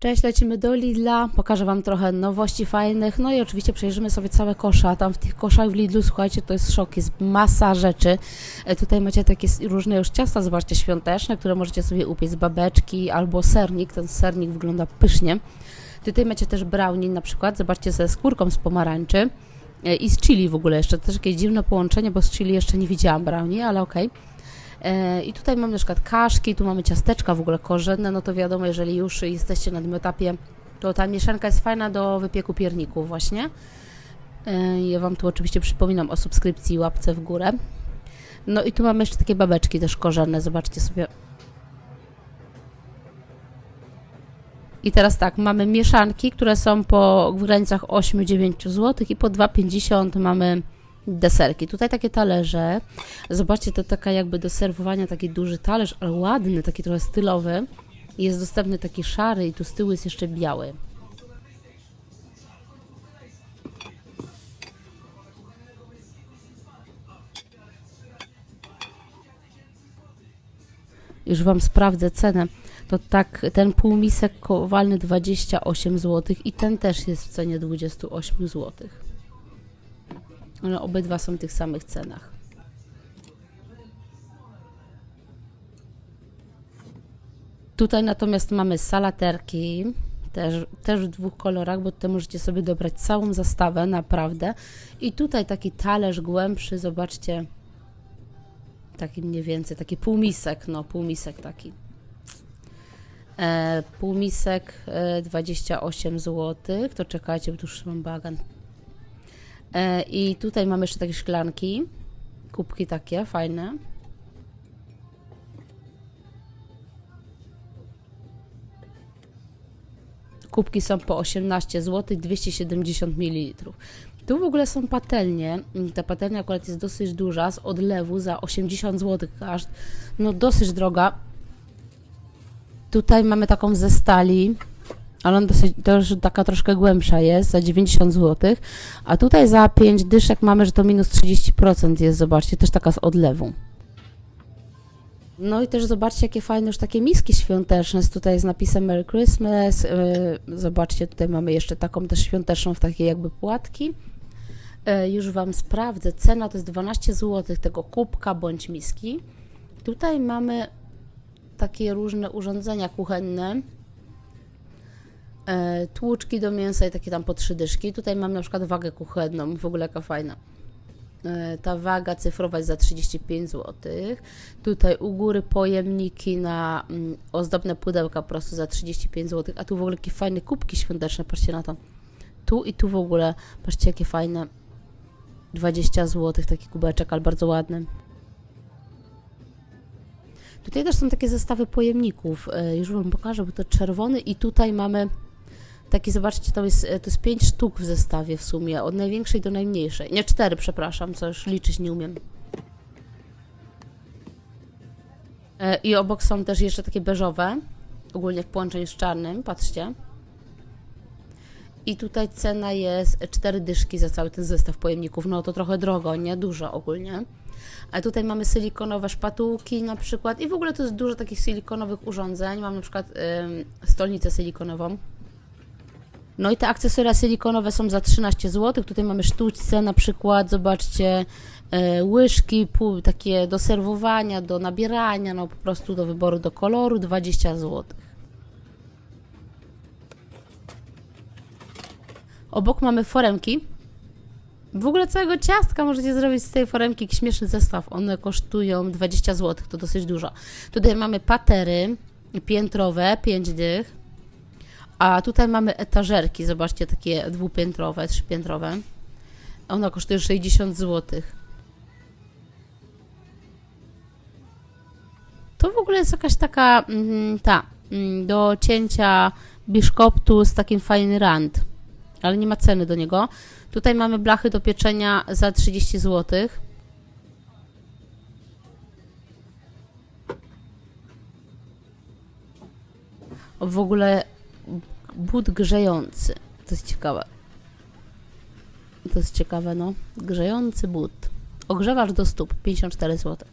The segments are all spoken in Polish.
Cześć, lecimy do Lidla, pokażę Wam trochę nowości fajnych, no i oczywiście przejrzymy sobie całe kosza. Tam w tych koszach w Lidlu, słuchajcie, to jest szok, jest masa rzeczy. E, Tutaj macie takie różne już ciasta, zobaczcie, świąteczne, które możecie sobie upiec, babeczki albo sernik, ten sernik wygląda pysznie. Tutaj macie też brownie na przykład, zobaczcie, ze skórką z pomarańczy e, i z chili w ogóle jeszcze, to też jakieś dziwne połączenie, bo z chili jeszcze nie widziałam brownie, ale okej. E, I tutaj mamy na przykład kaszki, tu mamy ciasteczka w ogóle korzenne, no to wiadomo, jeżeli już jesteście na tym etapie, to ta mieszanka jest fajna do wypieku pierników właśnie. E, Ja Wam tu oczywiście przypominam o subskrypcji, łapce w górę. No i tu mamy jeszcze takie babeczki też korzenne, zobaczcie sobie. I teraz tak, mamy mieszanki, które są po w granicach 8-9 zł i po 2,50 mamy deserki. Tutaj takie talerze. Zobaczcie, to taka jakby do serwowania taki duży talerz, ale ładny, taki trochę stylowy. Jest dostępny taki szary i tu z tyłu jest jeszcze biały. Już Wam sprawdzę cenę. To tak, ten półmisek kowalny 28 zł i ten też jest w cenie 28 zł. Ale obydwa są w tych samych cenach. Tutaj natomiast mamy salaterki, też, też w dwóch kolorach, bo tutaj możecie sobie dobrać całą zastawę, naprawdę. I tutaj taki talerz głębszy, zobaczcie, taki mniej więcej, taki półmisek, no półmisek taki. E, półmisek e, 28 zł, to czekajcie, bo tu już mam bagan. E, I tutaj mamy jeszcze takie szklanki, kubki takie fajne. Kubki są po 18 zł, 270 ml. Tu w ogóle są patelnie. Ta patelnia akurat jest dosyć duża, z odlewu za 80 zł każd. No dosyć droga. Tutaj mamy taką ze stali, ale ona dosyć, już taka troszkę głębsza jest, za 90 zł. A tutaj za 5 dyszek mamy, że to minus 30% jest, zobaczcie, też taka z odlewu. No i też zobaczcie, jakie fajne już takie miski świąteczne. Tutaj z napisem Merry Christmas. Yy, Zobaczcie, tutaj mamy jeszcze taką też świąteczną w takiej jakby płatki. Yy, Już Wam sprawdzę. Cena to jest 12 zł tego kubka bądź miski. Tutaj mamy takie różne urządzenia kuchenne. E, tłuczki do mięsa i takie tam po trzy dyszki. Tutaj mam na przykład wagę kuchenną, w ogóle jaka fajna. E, ta waga cyfrowa jest za 35 zł. Tutaj u góry pojemniki na mm, ozdobne pudełka po prostu za 35 zł. A tu w ogóle jakie fajne kubki świąteczne, patrzcie na to. Tu i tu w ogóle, patrzcie jakie fajne. 20 zł taki kubeczek, ale bardzo ładny. Tutaj też są takie zestawy pojemników. E, Już Wam pokażę, bo to czerwony i tutaj mamy taki, zobaczcie, to jest, e, to jest 5 sztuk w zestawie w sumie, od największej do najmniejszej. Nie, 4, przepraszam, co już liczyć nie umiem. E, I obok są też jeszcze takie beżowe, ogólnie w połączeniu z czarnym, patrzcie. I tutaj cena jest 4 dyszki za cały ten zestaw pojemników. No to trochę drogo, nie? Dużo ogólnie. A tutaj mamy silikonowe szpatułki na przykład i w ogóle to jest dużo takich silikonowych urządzeń. Mam na przykład ym, stolnicę silikonową. No i te akcesoria silikonowe są za 13 zł. Tutaj mamy sztućce na przykład, zobaczcie, e, łyżki pół, takie do serwowania, do nabierania, no po prostu do wyboru, do koloru 20 zł. Obok mamy foremki. W ogóle całego ciastka możecie zrobić z tej foremki jakiś śmieszny zestaw. One kosztują 20 zł, to dosyć dużo. Tutaj mamy patery piętrowe, 5 dych. A tutaj mamy etażerki, zobaczcie, takie dwupiętrowe, trzypiętrowe. Ona kosztuje 60 zł. To w ogóle jest jakaś taka, mm, ta, mm, do cięcia biszkoptu z takim fajny rand, ale nie ma ceny do niego. Tutaj mamy blachy do pieczenia za 30 zł. W ogóle but grzejący. To jest ciekawe. To jest ciekawe, no. Grzejący but. Ogrzewacz do stóp 54 zł.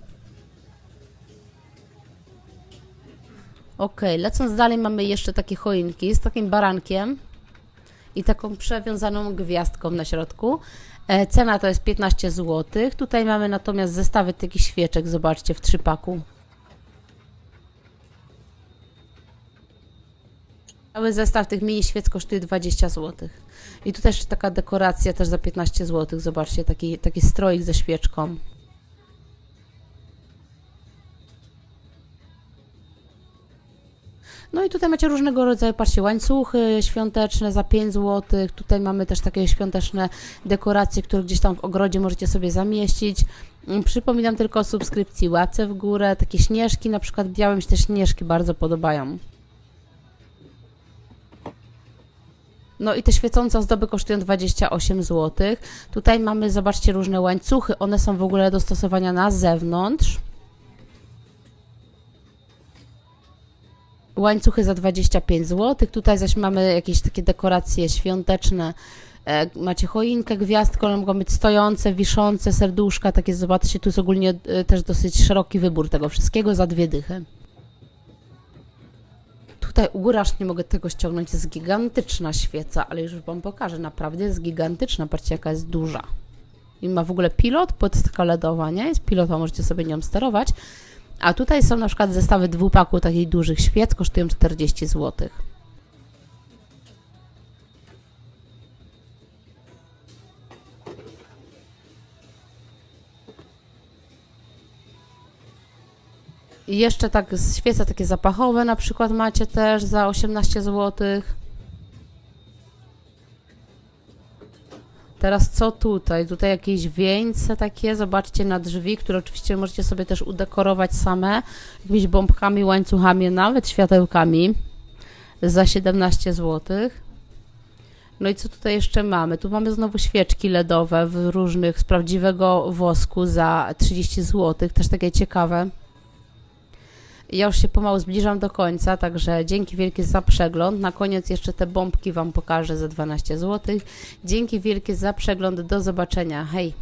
Ok, lecąc dalej mamy jeszcze takie choinki z takim barankiem i taką przewiązaną gwiazdką na środku. E, cena to jest 15 zł. Tutaj mamy natomiast zestawy takich świeczek, zobaczcie, w trzypaku. Cały zestaw tych mini świec kosztuje 20 zł. I tutaj jeszcze taka dekoracja też za 15 zł. Zobaczcie, taki, taki stroik ze świeczką. No i tutaj macie różnego rodzaju, patrzcie, łańcuchy świąteczne za 5 zł. Tutaj mamy też takie świąteczne dekoracje, które gdzieś tam w ogrodzie możecie sobie zamieścić. Mm, Przypominam tylko o subskrypcji, łapce w górę, takie śnieżki, na przykład białe mi się te śnieżki bardzo podobają. No i te świecące ozdoby kosztują 28 zł. Tutaj mamy, zobaczcie, różne łańcuchy. One są w ogóle do stosowania na zewnątrz. Łańcuchy za 25 zł. Tutaj zaś mamy jakieś takie dekoracje świąteczne. E, Macie choinkę, gwiazdkę, one mogą być stojące, wiszące, serduszka. Takie, zobaczcie, tu jest ogólnie e, też dosyć szeroki wybór tego wszystkiego za dwie dychy. Tutaj u góry aż nie mogę tego ściągnąć, jest gigantyczna świeca, ale już Wam pokażę, naprawdę jest gigantyczna, patrzcie jaka jest duża. I ma w ogóle pilot, bo to jest taka LEDowa, nie? Jest pilota, możecie sobie nią sterować. A tutaj są na przykład zestawy dwupaku takich dużych świec, kosztują 40 zł. I jeszcze tak świece takie zapachowe na przykład macie też za 18 zł. Teraz co tutaj? Tutaj jakieś wieńce takie, zobaczcie na drzwi, które oczywiście możecie sobie też udekorować same, jakimiś bombkami, łańcuchami, nawet światełkami za 17 zł. No i co tutaj jeszcze mamy? Tu mamy znowu świeczki LEDowe w różnych, z prawdziwego wosku za 30 zł, też takie ciekawe. Ja już się pomału zbliżam do końca, także dzięki wielkie za przegląd. Na koniec jeszcze te bombki Wam pokażę za 12 zł. Dzięki wielkie za przegląd. Do zobaczenia. Hej!